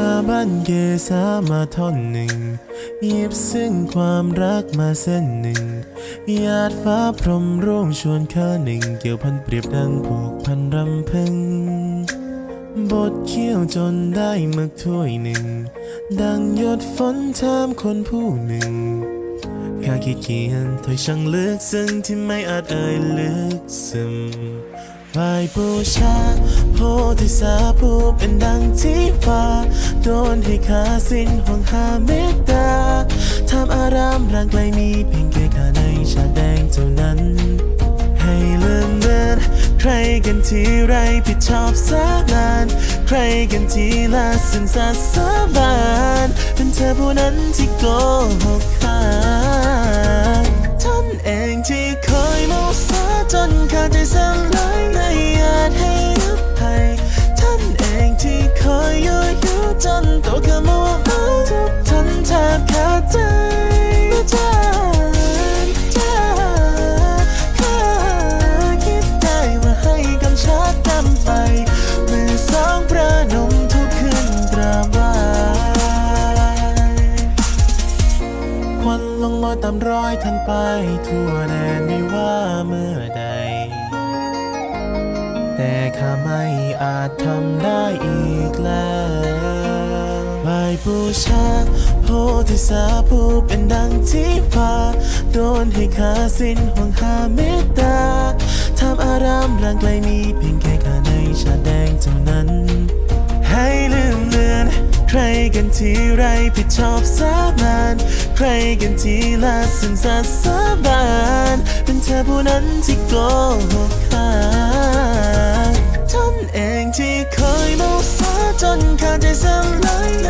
าบ้านเกสามาท่อนหนึ่งหยิบซึ่งความรักมาเส้นหนึ่งหยาดฟ้าพรมร่วงชวนเคอหนึ่ง เกี่ยวพันเปรียบดังผูกพันรำพึง บทเคี่ยวจนได้มึกถ้วยหนึ่ง ดังหยดฝนทามคนผู้หนึ่งข้าคิดเขียนถ้อยช่างลึกซึ้งที่ไม่อาจเอ่ยลึกซึมไหวบูชาโพธิสาผู้เป็นดัง โดนให้ขาสิ้นห่วงหาเมตตาทำอารามร่างไกลมีเพียงแค่ข้าในชาแดงเท่านั้น ให้ลืมเลือนใครกันที่ไรผิดชอบสานานใครกันที่ละสินสาสาบานเป็นเธอผู้นั้นที่โกหกข้าท่านเองที่เคยโมสาจนขาดใจสลายไม่อาจให้ วันลงลอยตามรอยท่านไป ทั่วแดนไม่ว่าเมื่อใด แต่ข้าไม่อาจทำได้อีกแล้วไหวบูชาโพธิสาผู้เป็นดังที่ว่าโดนให้ข้าสิ้นห่วงหาเมตตาทำอารามร่างไกลมีเพียงแค่ข้าในชาแดงเท่านั้น กันที่ไรผิดชอบสาบานใครกันที่ละสินสาสาบานเป็นเธอผู้นั้นที่โกหกข้าท่านเองที่เคยโมสาจนขาดใจสลายใน